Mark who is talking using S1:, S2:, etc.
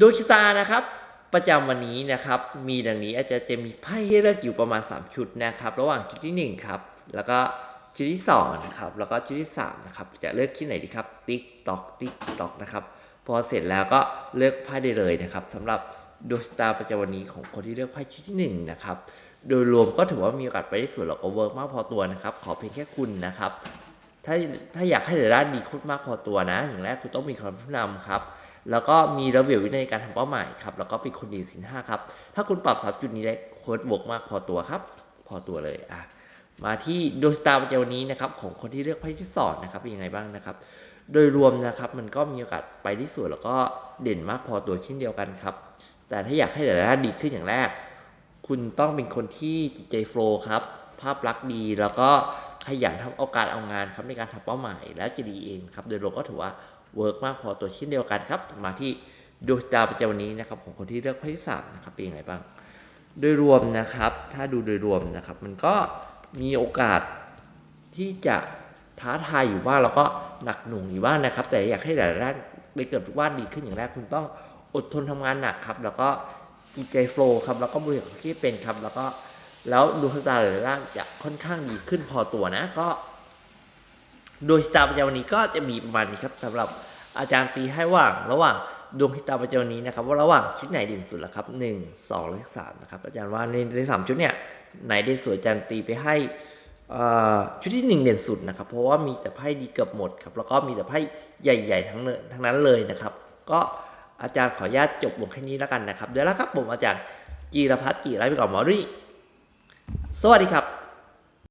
S1: ดวงชะตานะครับ ประจำวันนี้นะครับ มีดังนี้อาจจะจะมีไพ่ให้เลือกอยู่ประมาณ 3 ชุดนะครับ ระหว่างชุดที่ 1 ครับ แล้วก็ชุดที่2นะครับ แล้วก็ชุดที่3นะครับ จะเลือกที่ไหนดีครับ ติ๊กตอก ติ๊กตอกนะครับ พอเสร็จแล้วก็เลือกไพ่ได้เลยนะครับสำหรับดวงชะตาประจำวันนี้ของคนที่เลือกไพ่ชุดที่1นะครับ โดยรวมก็ถือว่ามีโอกาสไปได้สวยแล้วก็เวิร์กมากพอตัวนะครับ ขอเพียงแค่คุณนะครับ ถ้าถ้าอยากให้เหลือด้านดีขึ้นมากพอตัวนะ อย่างแรกคุณต้องมีความผู้นำครับ แล้วก็มีระเบียบวินัยในการทำเป้าหมายครับ แล้วก็เป็นคนดีสินห้าครับ ถ้าคุณปรับสามจุดนี้ได้โค้ดบวกมากพอตัวครับ พอตัวเลยอะมาที่ดวงชะตาประจำวันนี้นะครับของคนที่เลือกไพ่ที่สอนนะครับเป็นยังไงบ้างนะครับ โดยรวมนะครับมันก็มีโอกาสไปที่สวยแล้วก็เด่นมากพอตัวเช่นเดียวกันครับ แต่ถ้าอยากให้เหลือด้านดีขึ้นอย่างแรก คุณต้องเป็นคนที่จิตใจโฟล์ครับ ภาพลักษณ์ดีแล้วก็ขยันทำโอกาสเอางานครับในการทำเป้าหมาย แล้วจะดีเองครับ โดยรวมก็ถือว่า เวิร์กมากพอตัวเช่นเดียวกันครับ มาที่ดวงดาวประจำวันนี้นะครับของคนที่เลือกไพ่สามนะครับเป็นยังไงบ้าง โดยรวมนะครับ ถ้าดูโดยรวมนะครับ มันก็มีโอกาสที่จะท้าทายอยู่บ้างแล้วก็หนักหน่วงอยู่บ้างนะครับ แต่อยากให้หลายด้านได้เกิดทุกว่าดีขึ้นอย่างแรกคุณต้องอดทนทำงานหนักครับ แล้วก็จิตใจโฟล์ครับแล้วก็บริหารที่เป็นครับ แล้วก็แล้วดวงชะตาหลายๆด้านจะค่อนข้างดีขึ้นพอตัวนะก็ ดวงชะตาประจำวันนี้ก็จะมีประมาณนี้ครับสำหรับอาจารย์ตีให้ว่างระหว่างดวงชะตาประจำวันนี้นะครับ ว่าระหว่างชุดไหนเด่นสุดล่ะครับหนึ่งสองและสามนะครับ อาจารย์ว่าในในสามชุดเนี่ยไหนเด่นสุดอาจารย์ตีไปให้ชุดที่หนึ่งเด่นสุดนะครับ เพราะว่ามีแต่ไพ่ดีเกือบหมดครับแล้วก็มีแต่ไพ่ใหญ่ๆทั้งนั้นทั้งนั้นเลยนะครับ ก็อาจารย์ขออนุญาตจบลงแค่นี้แล้วกันนะครับเดี๋ยวแล้วครับผมอาจารย์จีรพัฒน์จีไรไปก่อนหมอดุยสวัสดีครับ